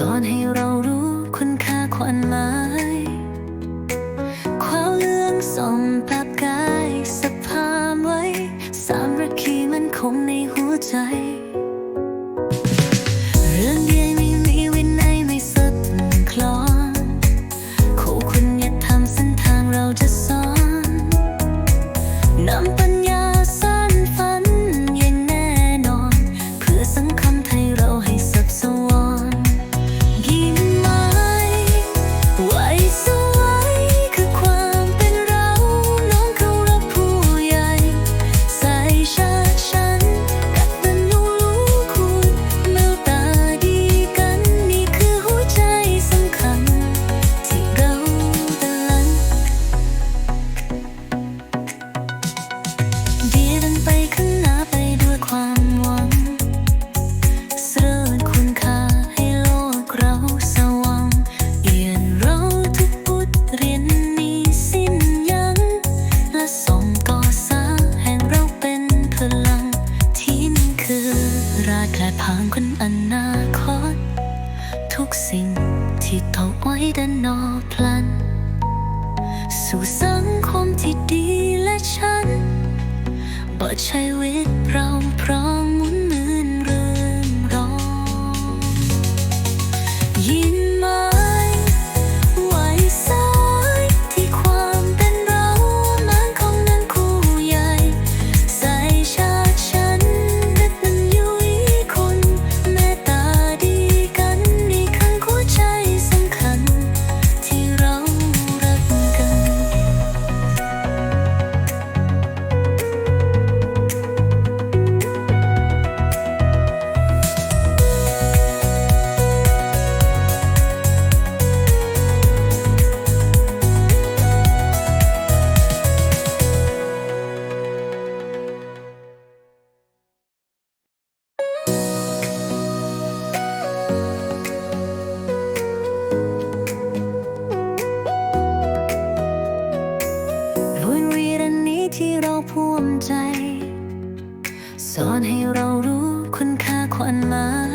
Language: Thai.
สอนให้เรารู้คุณค่าความหมาย ความเลื่องสมองแป กันอนาคต ทุกสิ่งที่ต่อไว้ด้านนอพลัน สู่สังคมที่ดีและฉันบอดช้วิตเราพร้อมมุนมืนเริ่มร้องยิน วมใจ สอนให้เรารู้คุณค่าความหมาย